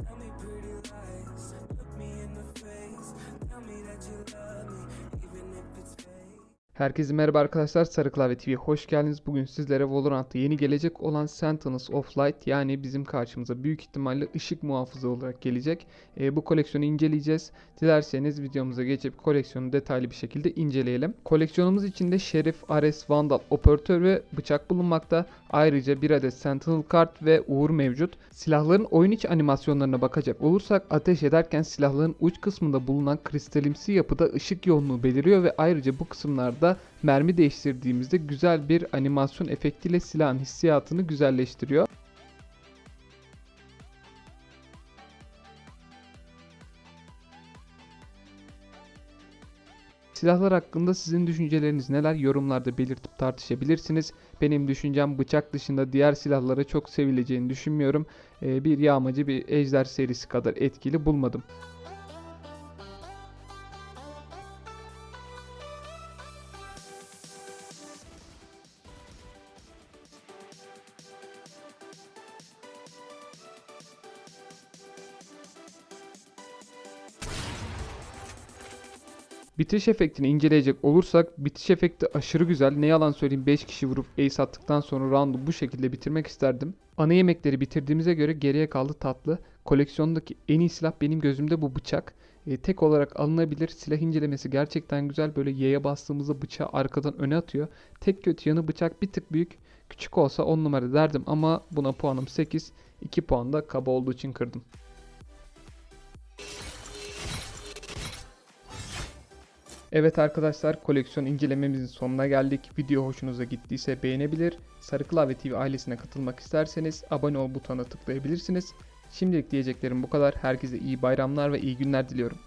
Tell me pretty lies, look me in the face. Tell me that you love me, even if it's fake. Herkese merhaba arkadaşlar. Sarı Klavye TV'ye hoş geldiniz. Bugün sizlere Valorant'ta yeni gelecek olan Sentinels of Light yani bizim karşımıza büyük ihtimalle ışık muhafızı olarak gelecek. Ee, bu koleksiyonu inceleyeceğiz. Dilerseniz videomuza geçip koleksiyonu detaylı bir şekilde inceleyelim. Koleksiyonumuz içinde Şerif, Ares, Vandal, Operatör ve bıçak bulunmakta. Ayrıca bir adet Sentinel kart ve Uğur mevcut. Silahların oyun içi animasyonlarına bakacak olursak ateş ederken silahların uç kısmında bulunan kristalimsi yapıda ışık yoğunluğu beliriyor ve ayrıca bu kısımlarda mermi değiştirdiğimizde güzel bir animasyon efektiyle silahın hissiyatını güzelleştiriyor. Silahlar hakkında sizin düşünceleriniz neler yorumlarda belirtip tartışabilirsiniz. Benim düşüncem bıçak dışında diğer silahlara çok sevileceğini düşünmüyorum. Ee, bir yağmacı bir ejder serisi kadar etkili bulmadım. Bitiş efektini inceleyecek olursak bitiş efekti aşırı güzel. Ne yalan söyleyeyim 5 kişi vurup ace attıktan sonra roundu bu şekilde bitirmek isterdim. Ana yemekleri bitirdiğimize göre geriye kaldı tatlı. Koleksiyondaki en iyi silah benim gözümde bu bıçak. E, tek olarak alınabilir. Silah incelemesi gerçekten güzel. Böyle Y'ye bastığımızda bıçağı arkadan öne atıyor. Tek kötü yanı bıçak bir tık büyük. Küçük olsa 10 numara derdim ama buna puanım 8. 2 puan da kaba olduğu için kırdım. Evet arkadaşlar koleksiyon incelememizin sonuna geldik. Video hoşunuza gittiyse beğenebilir. Sarı Klavye TV ailesine katılmak isterseniz abone ol butonuna tıklayabilirsiniz. Şimdilik diyeceklerim bu kadar. Herkese iyi bayramlar ve iyi günler diliyorum.